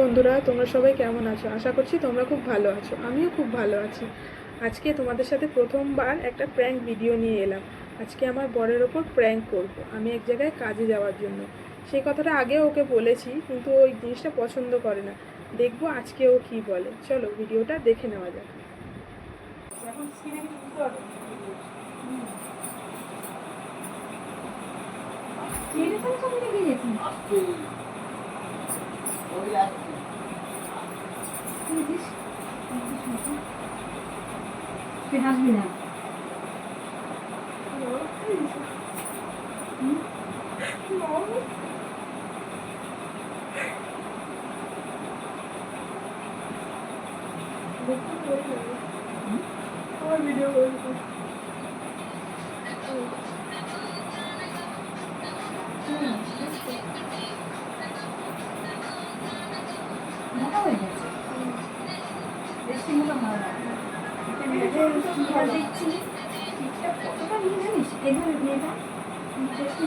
বন্ধুরা তোমরা সবাই কেমন আছো? আশা করছি তোমরা খুব ভালো আছো। আমিও খুব ভালো আছি। আজকে তোমাদের সাথে প্রথমবার একটা প্র্যাঙ্ক ভিডিও নিয়ে এলাম। আজকে আমার বরের ওপর প্র্যাঙ্ক করব। আমি এক জায়গায় কাজে যাওয়ার জন্য। সেই কথাটা আগেও ওকে বলেছি কিন্তু ওই জিনিসটা পছন্দ করে না। দেখব আজকে ও কী বলে। চলো ভিডিওটা দেখে নেওয়া যাক। এখন বুঝতে পারবে তুই হাসবি না। আমার ভিডিও করেছি বেশি মোটা ভালো লাগে না। এটা চিঠটা দেখছি চিঠটা কতটা নিয়ে জানিস এখানে মেয়েটা দেখি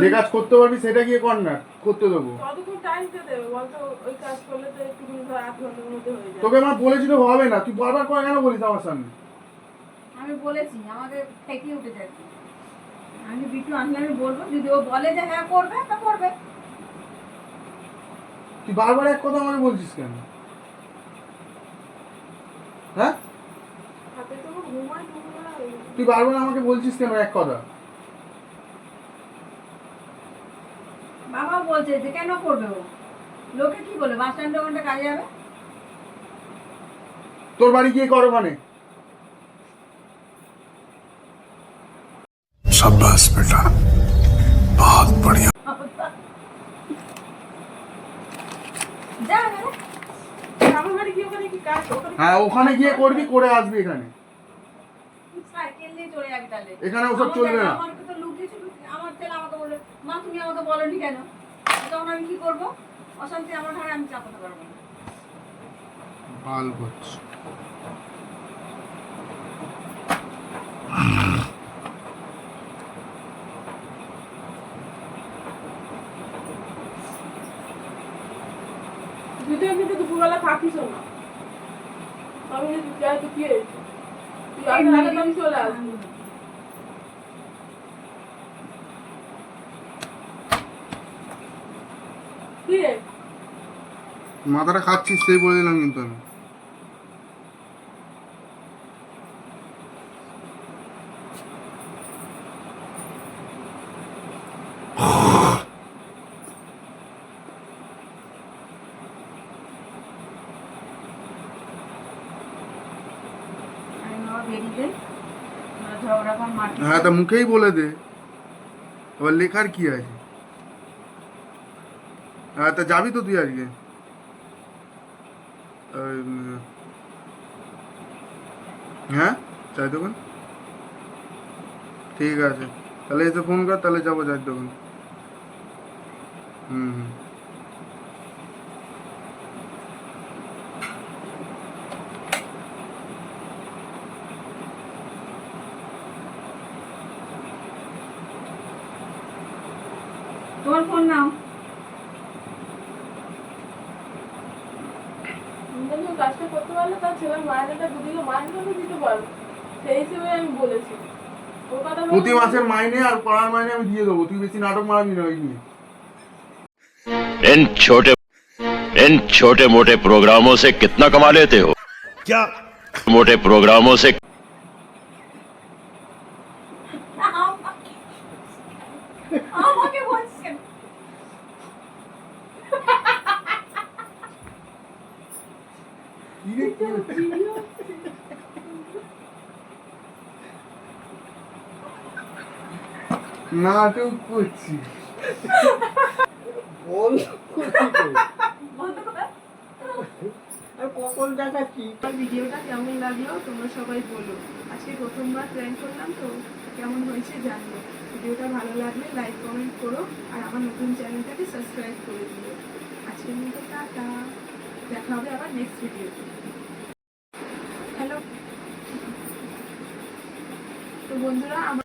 যে কাজ করতে পারবি সেটা গিয়ে কর না করতে দেবো। হয়ে তোকে আমার বলেছি তো হবে না তুই বারবার করে কেন বলিস আমার সামনে? আমি বলেছি আমাকে উঠে যাচ্ছে আমি বিটু আনলে আমি বলব যদি ও বলে যে হ্যাঁ করবে তা করবে। তুই বারবার এক কথা আমাকে বলছিস কেন? হ্যাঁ। তুই বারবার আমাকে বলছিস কেন এক কথা? বাবা বলছে যে কেন করবে ও লোকে কি বলে বাস স্ট্যান্ডে ওখানটা কাজে যাবে তোর বাড়ি গিয়ে কর ওখানে शाबाश बेटा बहुत बढ़िया যা এবারে। আমার বাড়ি কি ওখানে কি কাজ ওখানে হ্যাঁ ওখানে গিয়ে করবি করে আসবি এখানে তুই সাইকেল নিয়ে চলে যাবি তাহলে এখানে ওসব আমার চলবে দেখ, না। আমাকে তো লুকিয়েছে লুকিয়ে- আমার ছেলে আমাকে বলে মা তুমি আমাকে বলনি কেন তখন আমি কি করব? অশান্তি আমার ঘরে আমি চাপাতে পারব না। করছি। দুপুরবেলা থাকিস না আমি যদি যাই তো কি তুই আগে চলে আসব কি রে মাথাটা খাচ্ছিস, সেই বলে দিলাম কিন্তু আমি। হ্যাঁ তা মুখেই বলে দে। এবার লেখার কি আছে? হ্যাঁ তা যাবি তো তুই আজকে ওই, উম, হ্যাঁ চায়ের দোকান ঠিক আছে তাহলে এসে ফোন কর তাহলে যাব চায়ের দোকান হুম হুম তোমার ফোন নাও তুমি কাজটা করতে পারলে তার ছেলের মায়েরটা দুদিকে মাইনেটা তো দিতে পারো সেই হিসেবে আমি বলেছি ওর কথা ভেবে- প্রতি মাসের মাইনে আর পড়ার মাইনে আমি দিয়ে দেবো তুই বেশি নাটক মারাবি না ওই নিয়ে इन छोटे इन छोटे मोटे प्रोग्रामों से कितना कमा लेते हो क्या मोटे प्रोग्रामों से নাটক করছি। বল। আমার ভিডিওটা কেমন লাগল? তোমরা সবাই বলো। আজকে প্রথমবার প্র্যাঙ্ক করলাম, তো কেমন হয়েছে জানব। ভিডিওটা ভালো লাগলে লাইক কমেন্ট করো, আর আমার নতুন চ্যানেলটাকে সাবস্ক্রাইব করে দিও। আজকের মতো টাটা। দেখা হবে আবার নেক্সট ভিডিওতে হ্যালো তো বন্ধুরা আমার